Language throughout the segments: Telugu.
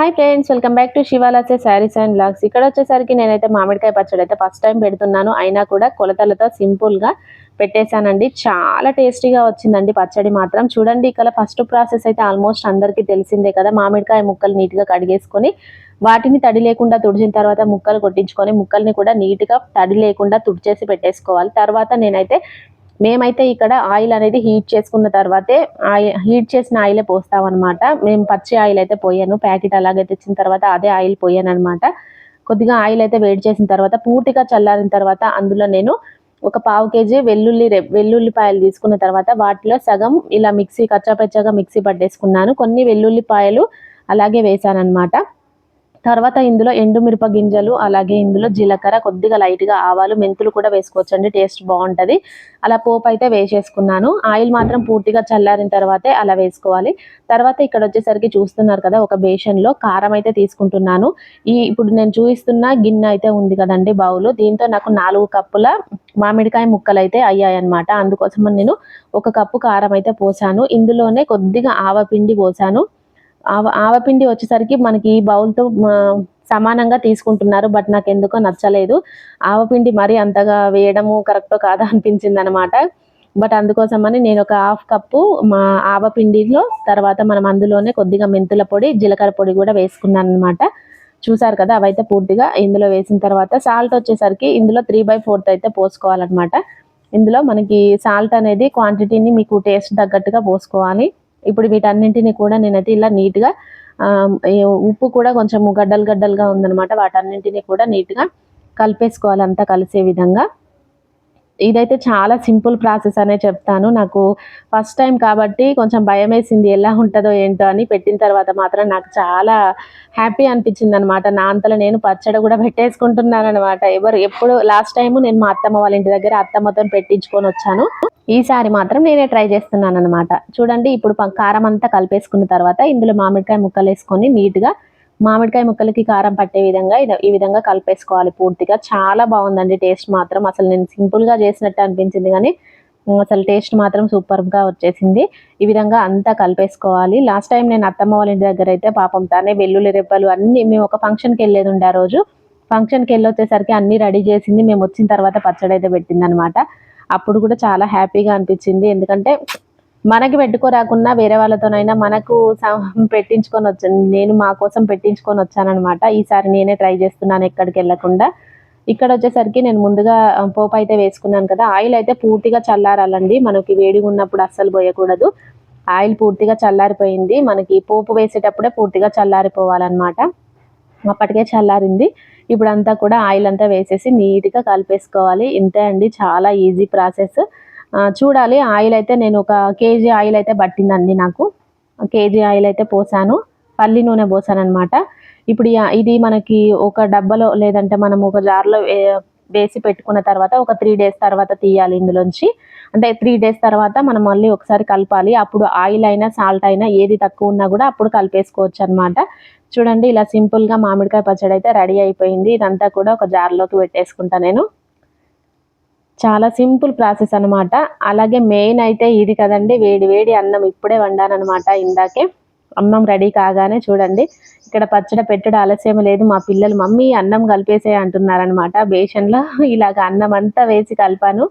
Hi friends welcome back to Shivalase saris and blogs ఇక్కడ వచ్చేసరికి నేనైతే మామిడికాయ పచ్చడి అయితే ఫస్ట్ టైం పెడుతున్నాను. అయినా కూడా కొలతలతో సింపుల్గా పెట్టేశానండి. చాలా టేస్టీగా వచ్చిందండి పచ్చడి మాత్రం. చూడండి ఇక్కడ ఫస్ట్ ప్రాసెస్ అయితే ఆల్మోస్ట్ అందరికీ తెలిసిందే కదా. మామిడికాయ ముక్కలు నీట్గా కడిగేసుకొని వాటిని తడి లేకుండా తుడిచిన తర్వాత ముక్కలు కొట్టించుకొని ముక్కల్ని కూడా నీట్గా తడి లేకుండా తుడిచేసి పెట్టేసుకోవాలి. తర్వాత నేనైతే మేమైతే ఇక్కడ ఆయిల్ అనేది హీట్ చేసుకున్న తర్వాతే ఆయిల్ హీట్ చేసిన ఆయిలే పోస్తామన్నమాట. మేము పచ్చి ఆయిల్ అయితే పోయాను. ప్యాకెట్ అలాగే తెచ్చిన తర్వాత అదే ఆయిల్ పోయాను అనమాట కొద్దిగా ఆయిల్ అయితే వేడి చేసిన తర్వాత పూర్తిగా చల్లారిన తర్వాత అందులో నేను ఒక పావు కేజీ వెల్లుల్లి వెల్లుల్లిపాయలు తీసుకున్న తర్వాత వాటిలో సగం ఇలా మిక్సీ కచ్చాపచ్చాగా మిక్సీ పట్టేసుకున్నాను. కొన్ని వెల్లుల్లిపాయలు అలాగే వేసాను అనమాట తర్వాత ఇందులో ఎండుమిరప గింజలు అలాగే ఇందులో జీలకర్ర కొద్దిగా లైట్గా ఆవాలు మెంతులు కూడా వేసుకోవచ్చండి. టేస్ట్ బాగుంటుంది. అలా పోపు అయితే వేసేసుకున్నాను. ఆయిల్ మాత్రం పూర్తిగా చల్లారిన తర్వాతే అలా వేసుకోవాలి. తర్వాత ఇక్కడ వచ్చేసరికి చూస్తున్నారు కదా ఒక బేషన్లో కారం అయితే తీసుకుంటున్నాను. ఈ ఇప్పుడు నేను చూపిస్తున్న గిన్నె అయితే ఉంది కదండి బౌలు. దీంతో నాకు నాలుగు కప్పుల మామిడికాయ ముక్కలు అయితే అయ్యాయన్నమాట. అందుకోసం నేను ఒక కప్పు కారం అయితే పోసాను. ఇందులోనే కొద్దిగా ఆవపిండి పోసాను. ఆవ ఆవపిండి వచ్చేసరికి మనకి ఈ బౌల్తో సమానంగా తీసుకుంటున్నారు బట్ నాకు ఎందుకో నచ్చలేదు. ఆవపిండి మరీ అంతగా వేయడము కరెక్టో కాదా అనిపించింది అనమాట బట్ అందుకోసమని నేను ఒక హాఫ్ కప్పు మా ఆవపిండిలో తర్వాత మనం అందులోనే కొద్దిగా మెంతుల పొడి జీలకర్ర పొడి కూడా వేసుకున్నాను అనమాట చూసారు కదా అవైతే పూర్తిగా ఇందులో వేసిన తర్వాత సాల్ట్ వచ్చేసరికి ఇందులో త్రీ బై ఫోర్త్ అయితే పోసుకోవాలన్నమాట ఇందులో మనకి సాల్ట్ అనేది క్వాంటిటీని మీకు టేస్ట్ తగ్గట్టుగా పోసుకోవాలి. ఇప్పుడు వీటన్నింటినీ కూడా నేనైతే ఇలా నీట్గా ఉప్పు కూడా కొంచెం గడ్డలు గడ్డలుగా ఉందనమాట వాటన్నింటినీ కూడా నీట్గా కలిపేసుకోవాలి అంతా కలిసే విధంగా. ఇదైతే చాలా సింపుల్ ప్రాసెస్ అనే చెప్తాను. నాకు ఫస్ట్ టైం కాబట్టి కొంచెం భయం వేసింది ఎలా ఉంటుందో ఏంటో అని పెట్టిన తర్వాత మాత్రం నాకు చాలా హ్యాపీ అనిపించింది అనమాట నా అంతలో నేను పచ్చడి కూడా పెట్టేసుకుంటున్నాను అనమాట ఎవరు ఎప్పుడు లాస్ట్ టైం నేను మా అత్తమ్మ వాళ్ళ ఇంటి దగ్గర అత్తమ్మతో పెట్టించుకొని వచ్చాను. ఈసారి మాత్రం నేనే ట్రై చేస్తున్నాను అనమాట చూడండి ఇప్పుడు కారం అంతా కలిపేసుకున్న తర్వాత ఇందులో మామిడికాయ ముక్కలు వేసుకొని నీట్గా మామిడికాయ ముక్కలకి కారం పట్టే విధంగా ఈ విధంగా కలిపేసుకోవాలి పూర్తిగా. చాలా బాగుందండి టేస్ట్ మాత్రం. అసలు నేను సింపుల్గా చేసినట్టు అనిపించింది కానీ అసలు టేస్ట్ మాత్రం సూపర్గా వచ్చేసింది. ఈ విధంగా అంతా కలిపేసుకోవాలి. లాస్ట్ టైం నేను అత్తమ్మ వాళ్ళ ఇంటి దగ్గర అయితే పాపం తానే వెల్లుల్లి రెప్పలు అన్నీ మేము ఒక ఫంక్షన్కి వెళ్ళేది ఉండే ఆ రోజు. ఫంక్షన్కి వెళ్ళి వచ్చేసరికి అన్నీ రెడీ చేసింది. మేము వచ్చిన తర్వాత పచ్చడి అయితే పెట్టింది అనమాట అప్పుడు కూడా చాలా హ్యాపీగా అనిపించింది. ఎందుకంటే మనకి పెట్టుకోరాకున్నా వేరే వాళ్ళతోనైనా మనకు పెట్టించుకొని వచ్చాను నేను మా కోసం పెట్టించుకొని వచ్చానమాట ఈసారి నేనే ట్రై చేస్తున్నాను ఎక్కడికి వెళ్ళకుండా. ఇక్కడ వచ్చేసరికి నేను ముందుగా పోపు అయితే వేసుకున్నాను కదా ఆయిల్ అయితే పూర్తిగా చల్లారాలండి. మనకి వేడిగా ఉన్నప్పుడు అస్సలు పోయకూడదు. ఆయిల్ పూర్తిగా చల్లారిపోయింది. మనకి పోపు వేసేటప్పుడే పూర్తిగా చల్లారిపోవాలన్నమాట. అప్పటికే చల్లారింది. ఇప్పుడు అంతా కూడా ఆయిల్ అంతా వేసేసి నీట్గా కలిపేసుకోవాలి. ఇంతే అండి చాలా ఈజీ ప్రాసెస్. చూడాలి. ఆయిల్ అయితే నేను ఒక కేజీ ఆయిల్ అయితే పట్టిందండి నాకు. కేజీ ఆయిల్ అయితే పోసాను. పల్లి నూనె పోసాను అనమాట ఇప్పుడు ఇది మనకి ఒక డబ్బాలో లేదంటే మనం ఒక జార్లో వేసి పెట్టుకున్న తర్వాత ఒక త్రీ డేస్ తర్వాత తీయాలి ఇందులోంచి. అంటే త్రీ డేస్ తర్వాత మనం మళ్ళీ ఒకసారి కలపాలి. అప్పుడు ఆయిల్ అయినా సాల్ట్ అయినా ఏది తక్కువ ఉన్నా కూడా అప్పుడు కలిపేసుకోవచ్చు అనమాట చూడండి ఇలా సింపుల్గా మామిడికాయ పచ్చడి అయితే రెడీ అయిపోయింది. ఇదంతా కూడా ఒక జార్లోకి పెట్టేసుకుంటా నేను. చాలా సింపుల్ ప్రాసెస్ అనమాట అలాగే మెయిన్ అయితే ఇది కదండి వేడి వేడి అన్నం ఇప్పుడే వండానమాట ఇందాకే. అన్నం రెడీ కాగానే చూడండి. ఇక్కడ పచ్చడి పెట్టడం ఆలస్యం లేదు మా పిల్లలు మమ్మీ అన్నం కలిపేసే అంటున్నారనమాట బేషన్లో ఇలాగ అన్నం అంతా వేసి కలిపాను.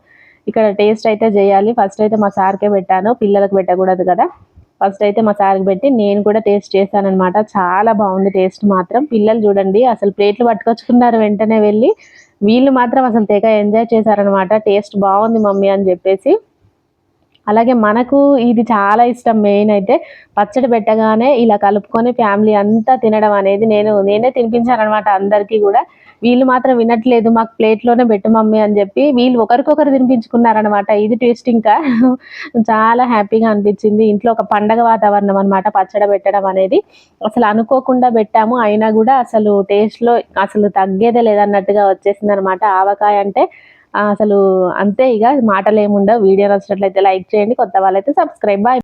ఇక్కడ టేస్ట్ అయితే చేయాలి. ఫస్ట్ అయితే మా సార్కే పెట్టాను పిల్లలకు పెట్టకూడదు కదా. ఫస్ట్ అయితే మా సార్కి పెట్టి నేను కూడా టేస్ట్ చేశానమాట చాలా బాగుంది టేస్ట్ మాత్రం. పిల్లలు చూడండి అసలు ప్లేట్లు పట్టుకొచ్చుకున్నారు వెంటనే వెళ్ళి. వీళ్ళు మాత్రం అసలు తెగ ఎంజాయ్ చేశారనమాట టేస్ట్ బాగుంది మమ్మీ అని చెప్పేసి. అలాగే మనకు ఇది చాలా ఇష్టం మెయిన్ అయితే. పచ్చడి పెట్టగానే ఇలా కలుపుకొని ఫ్యామిలీ అంతా తినడం అనేది నేను నేనే తినిపించాను అనమాట అందరికీ కూడా. వీళ్ళు మాత్రం వినట్లేదు మాకు ప్లేట్లోనే పెట్టు మమ్మీ అని చెప్పి వీళ్ళు ఒకరికొకరు తినిపించుకున్నారనమాట ఇది టేస్ట్ ఇంకా చాలా హ్యాపీగా అనిపించింది. ఇంట్లో ఒక పండగ వాతావరణం అనమాట పచ్చడి పెట్టడం అనేది. అసలు అనుకోకుండా పెట్టాము అయినా కూడా అసలు టేస్ట్లో అసలు తగ్గేదే లేదన్నట్టుగా వచ్చేసింది అనమాట ఆవకాయ అంటే అసలు అంతే ఇక మాటలు ఏముండవు వీడియో నచ్చినట్లయితే లైక్ చేయండి కొత్త వాళ్ళైతే సబ్స్క్రైబ్ బాయ్